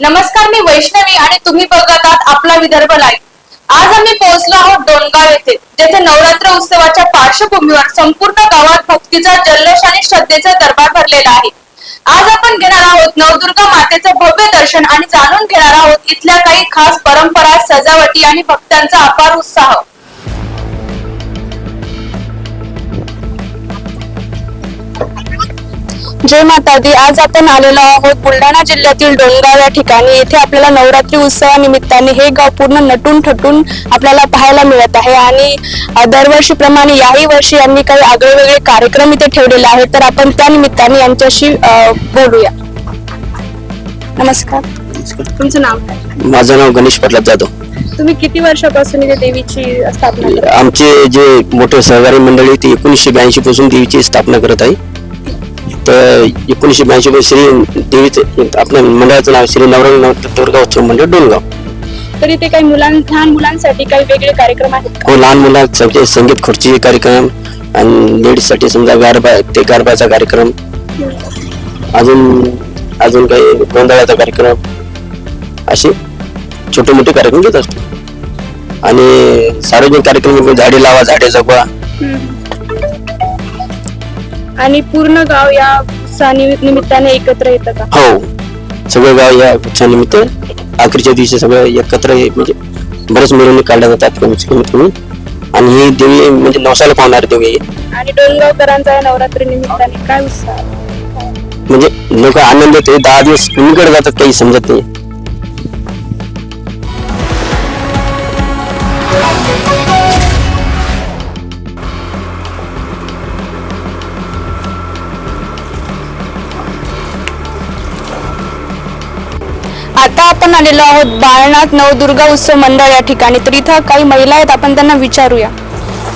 नमस्कार मी वैष्णवी आणि तुम्ही बघत आहात आपला विदर्भ लाईव्ह आज आम्ही पोहोचलो आहोत डोणगाव येथे जेथे नवरात्र उत्सवाच्या पार्श्वभूमीवर संपूर्ण गावात भक्तीचा जल्लोष आणि श्रद्धेचा दरबार भरलेला आहे. आज आपण घेणार आहोत नवदुर्गा मातेचं भव्य दर्शन आणि जाणून घेणार आहोत इथल्या काही खास परंपरा सजावटी आणि भक्तांचा अपार उत्साह. जय माता दी आज आपण आलेलो आहोत बुलढाणा जिल्ह्यातील डोंगराव या ठिकाणी. येथे आपल्याला नवरात्री उत्सवानिमित्ताने हे गाव पूर्ण नटून ठटून आपल्याला पाहायला मिळत आहे. आणि दरवर्षीप्रमाणे याही वर्षी यांनी काही आगळे वेगळे कार्यक्रम इथे ठेवलेले आहेत. तर आपण त्या निमित्ताने यांच्याशी बोलूया. नमस्कार. तुमचं नाव काय? माझं नाव गणेश प्रल्हाद जाधव. तुम्ही किती वर्षापासून इथे देवीची स्थापना? आमचे जे मोठे सहकारी मंडळी ते एकोणीसशे ब्याऐंशी पासून देवीची स्थापना करत आहे. तर एकोणीसशे ब्याऐंशी मध्ये श्री देवीचे आपल्या मंडळाचं नाव श्री नवरंग नव दुर्गा उत्सव मंडळ डोनगाव तर इथे काही मुलां लहान मुलांसाठी काही वेगळे कार्यक्रम आहेत का? हो लहान मुलांसाठी संगीत खुर्ची कार्यक्रम आणि लेडीजसाठी समजा गारबा ते गारबाचा कार्यक्रम. अजून अजून काही गोंधळाचा कार्यक्रम. असे छोटे मोठे कार्यक्रम घेत असतो. आणि सार्वजनिक कार्यक्रम म्हणजे झाडे लावा झाडे जगवा. आणि पूर्ण गाव या निमित्ताने एकत्र येतं का? हो. सगळं गाव या उत्सवानिमित्त अखेरच्या दिवशी सगळं एकत्र हे म्हणजे बरेच मिरवणूक काढल्या जातात कमीत कमीत कमी. आणि ही देवी म्हणजे नवसाला पावणारी देवी. आहे आणि डोंगरगावकरांचा या नवरात्री निमित्ताने काय उत्साह? म्हणजे लोक आनंद ते दहा दिवस कुणीकडे जातात काही समजत नाही. आता आपण आलेलो आहोत बाळनाथ नवदुर्गा उत्सव मंडळ या ठिकाणी. तर इथं काही महिला आहेत आपण त्यांना विचारूया.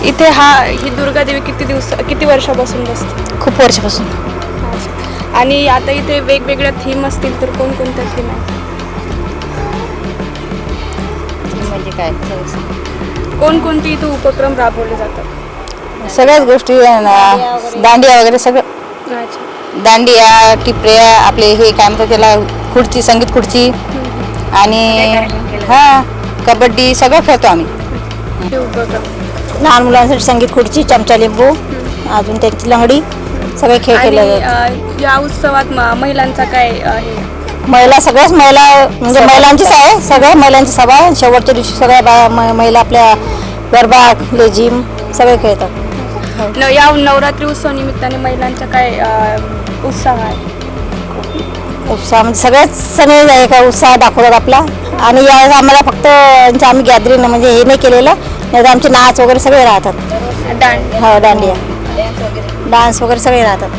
इथे हा ही दुर्गा देवी किती दिवस किती वर्षापासून बसते? खूप वर्षापासून. आणि आता इथे वेगवेगळ्या थीम असतील तर कोणकोणत्या थीम आहेत? म्हणजे काय? कोणकोणते इथे उपक्रम राबवले जातात? सगळ्याच गोष्टी आहे ना, दांडिया वगैरे सगळं. दांडिया टिपऱ्या आपले हे काय म्हणतात त्याला खुर्ची संगीत खुर्ची आणि हा कबड्डी सगळं खेळतो आम्ही. लहान मुलांसाठी संगीत खुर्ची चमचा लिंबू अजून त्यांची लंगडी सगळे खेळ खेळले जातात या उत्सवात म- महिलांचा काय आहे महिला सगळ्याच महिला म्हणजे महिलांचीच आहे सगळ्या महिलांची सभा आहे. शेवटच्या दिवशी सगळ्या बा- म- महिला आपल्या गरबा लेझिम सगळे खेळतात. न या नवरात्री उत्सव निमित्ताने महिलांचा काय उत्साह आहे? उत्साह म्हणजे सगळ्याच सगळे आहे का उत्साह दाखवतात आपला. आणि यावेळेस आम्हाला फक्त यांचं आम्ही गॅदरिंग म्हणजे हे नाही केलेलं नाही तर आमचे नाच वगैरे सगळे राहतात. हो दांडिया डान्स वगैरे. सगळे राहतात.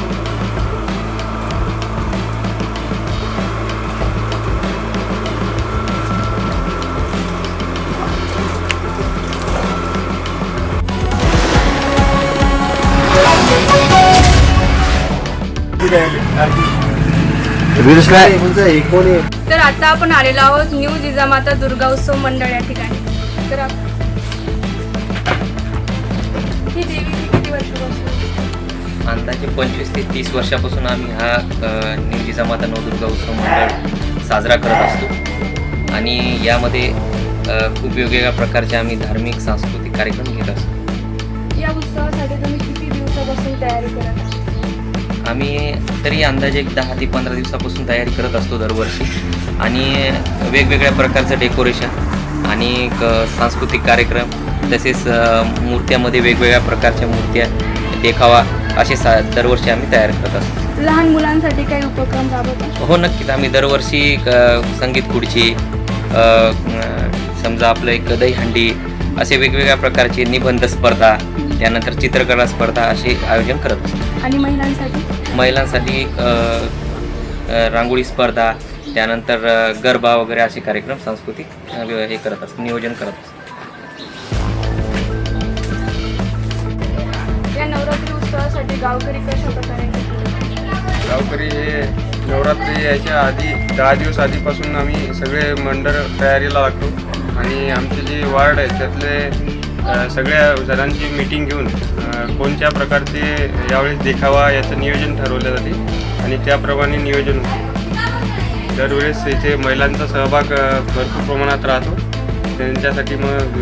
तर आता आपण आलेलो आहोत न्यू जिजामाता दुर्गा उत्सव मंडळ या ठिकाणी. तर आप- ही देवी किती वर्षापासून? अंदाजे पंचवीस ते तीस वर्षापासून आम्ही हा अ, निवजीचा माता नवदुर्गा उत्सव मंडळ साजरा करत असतो. आणि यामध्ये खूप वेगवेगळ्या प्रकारचे आम्ही धार्मिक सांस्कृतिक कार्यक्रम घेत असतो. या उत्सवासाठी तुम्ही किती दिवसापासून तयारी करत आहात? आम्ही तरी अंदाजे एक दहा ते पंधरा दिवसापासून तयारी करत असतो दरवर्षी. आणि वेगवेगळ्या प्रकारचं डेकोरेशन आणि सांस्कृतिक कार्यक्रम तसेच मूर्त्यामध्ये वेगवेगळ्या प्रकारच्या मूर्त्या देखावा असे सा दरवर्षी आम्ही तयार करत असतो. लहान मुलांसाठी काही उपक्रम राबवतात हो नक्कीच. आम्ही दरवर्षी संगीत खुर्ची समजा आपलं एक दहीहंडी असे वेगवेगळ्या प्रकारचे निबंध स्पर्धा त्यानंतर चित्रकला स्पर्धा असे आयोजन करत असतो. आणि महिलांसाठी? महिलांसाठी एक, रांगोळी स्पर्धा त्यानंतर गरबा वगैरे असे कार्यक्रम सांस्कृतिक हे करत असतो नियोजन करत असतो या नवरात्री उत्सवासाठी गावकरी कशा प्रकारे गावकरी हे नवरात्री यायच्या आधी दहा दिवस आधीपासून आम्ही सगळे मंडळ तयारीला लागतो आणि आमचे जे वार्ड आहे त्यातले सगळ्या जणांची मीटिंग घेऊन कोणत्या प्रकारचे यावेळेस देखावा याचं नियोजन ठरवलं जाते आणि त्याप्रमाणे नियोजन होते. दरवेळेस इथे महिलांचा सहभाग भरपूर प्रमाणात राहतो. त्यांच्यासाठी मग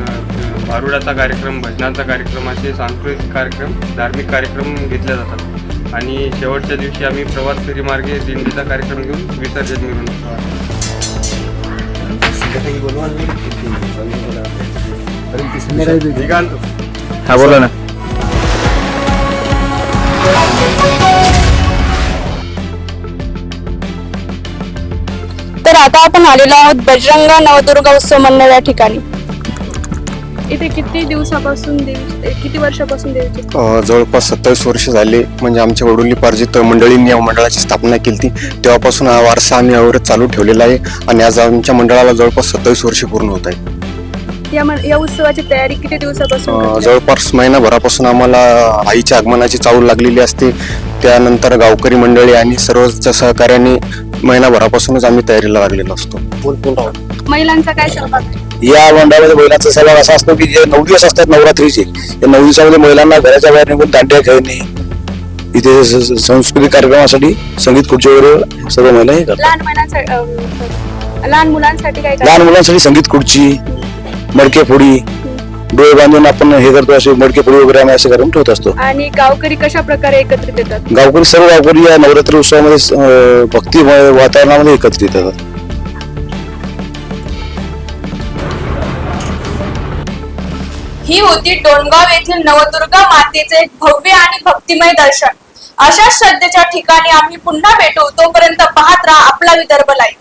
भारुडाचा कार्यक्रम भजनाचा कार्यक्रम असे सांस्कृतिक कार्यक्रम धार्मिक कार्यक्रम घेतले जातात. आणि शेवटच्या दिवशी आम्ही प्रभात फेरी मार्गे दिंडीचा कार्यक्रम घेऊन विसर्जन मिळून हा बोला ना. आता आपण आलेलो आहोत बजरंग नवदुर्गा उत्सव मंडळ या ठिकाणी. इथे किती दिवसापासून देवी किती वर्षापासून देवीची? अ, जवळपास सत्तावीस वर्ष झाले. म्हणजे आमच्या वडोलीपार्जित मंडळींनी या मंडळाची स्थापना केली तेव्हापासून हा वारसा आम्ही यावरच चालू ठेवलेला आहे आणि आज आमच्या मंडळाला जवळपास सत्तावीस वर्ष पूर्ण होत आहे. या मन- या उत्सवाची तयारी किती दिवसापासून अ, करताय? जवळपास महिनाभरापासून आम्हाला आईच्या आगमनाची चावल लागलेली असते. त्यानंतर गावकरी मंडळी आणि सर्वच्या सहकार्याने महिनाभरापासूनच आम्ही तयारीला लागलेलो असतो. महिलांचा काय सहभाग? आहे? या मंडळामध्ये महिलांचा सहभाग असा असतो की जे नऊ दिवस असतात नवरात्रीचे. या नऊ दिवसामध्ये महिलांना घराच्या बाहेर निघून दांड्या खेळणे इथे स- स- सांस्कृतिक कार्यक्रमासाठी संगीत खुर्ची वगैरे सर्व महिला हे करतात. लहान महिलांसाठी अं, लहान मुलांसाठी काय लहान मुलांसाठी संगीत खुर्ची मडके फोडी डोळे बांधून आपण हे करतो असे मडके फोडी वगैरे आम्ही असे करून ठेवत असतो. आणि गावकरी कशा प्रकारे एकत्रित येतात? गावकरी सर्व गावकरी या नवरात्री उत्सवामध्ये अं, भक्तिमय वातावरणामध्ये एकत्रित येतात. ही होती डोणगाव येथील नवदुर्गा मातेचे एक भव्य आणि भक्तिमय दर्शन. अशा श्रद्धेच्या ठिकाणी आम्ही पुन्हा भेटू. तोपर्यंत पाहत राहा आपला विदर्भ लाईव्ह